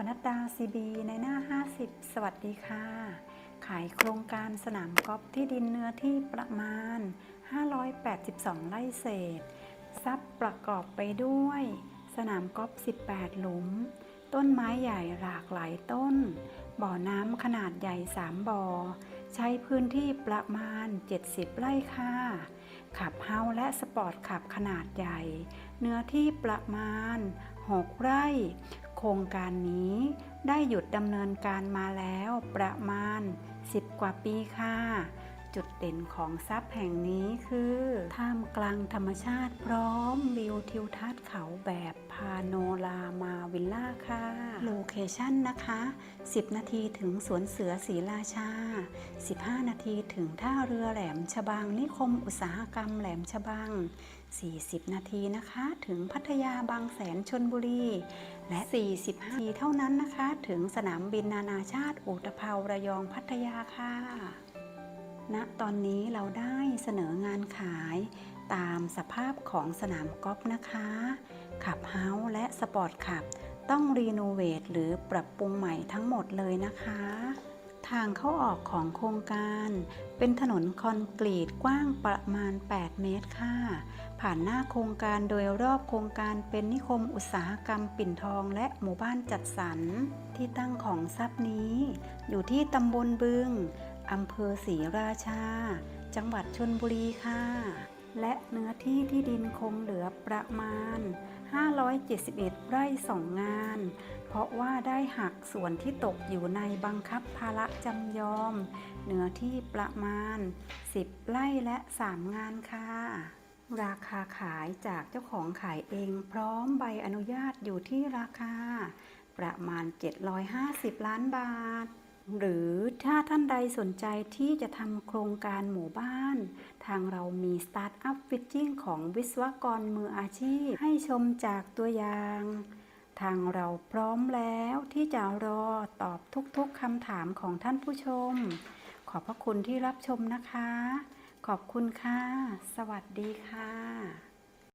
ปนัดดาซีบีในหน้า 50 สวัสดีค่ะ ขายโครงการสนามกอล์ฟที่ดินเนื้อที่ประมาณ 582 ไร่เศษ ทรัพย์ประกอบไปด้วย สนามกอล์ฟ 18 หลุม ต้นไม้ใหญ่หลากหลายต้น บ่อน้ำขนาดใหญ่ 3 บ่อ ใช้พื้นที่ประมาณ 70 ไร่ค่ะขับเฮาและสปอร์ตขับขนาดใหญ่ เนื้อที่ประมาณ 6 ไร่ โครงการนี้ได้หยุดดำเนินการมาแล้วประมาณ 10 กว่าปีค่ะ จุดเด่นของทรัพย์แห่งนี้คือท่ามกลางธรรมชาติพร้อมวิวทิวทัศน์เขาแบบพาโนรามาวิลล่าค่ะ โลเคชั่นนะคะ 10 นาทีถึงสวนเสือศรีราชา 15 นาทีถึงท่าเรือแหลมฉบังนิคมอุตสาหกรรมแหลมฉบัง 40 นาทีนะคะ ถึงพัทยาบางแสนชนบุรี และ 45 นาทีเท่านั้นนะคะ ถึงสนามบินนานาชาติอุตภาวระยองพัทยาค่ะ ณตอนนี้เราได้เสนองานขายตามสภาพของสนามกอล์ฟนะคะขับเฮาส์และสปอร์ตขับ ต้องรีโนเวทหรือปรับปรุงใหม่ทั้งหมดเลยนะคะ ทางเข้าออกของโครงการ เป็นถนนคอนกรีตกว้างประมาณ 8 เมตรค่ะ ผ่านหน้าโครงการโดยรอบโครงการเป็นนิคมอุตสาหกรรมปิ่นทองและหมู่บ้านจัดสรรที่ตั้งของทรัพย์นี้ อยู่ที่ตำบลบึง อำเภอศรีราชา จังหวัดชนบุรีค่ะ และเนื้อที่ที่ดินคงเหลือประมาณ 571 ไร่สองงาน เพราะว่าได้หักส่วนที่ตกอยู่ในบังคับภาระจำยอม เนื้อที่ประมาณ 10 ไร่และ 3 งานค่ะราคาขายจากเจ้าของขายเองพร้อมใบอนุญาตอยู่ที่ราคา ประมาณ 750 ล้านบาท หรือถ้าท่านใดสนใจที่จะทำโครงการหมู่บ้าน ทางเรามีสตาร์ทอัพฟิชชิ่งของวิศวกรมืออาชีพ ให้ชมจากตัวอย่าง ทางเราพร้อมแล้วที่จะรอตอบทุกๆคำถามของท่านผู้ชม ขอบพระคุณที่รับชมนะคะ ขอบคุณค่ะ สวัสดีค่ะ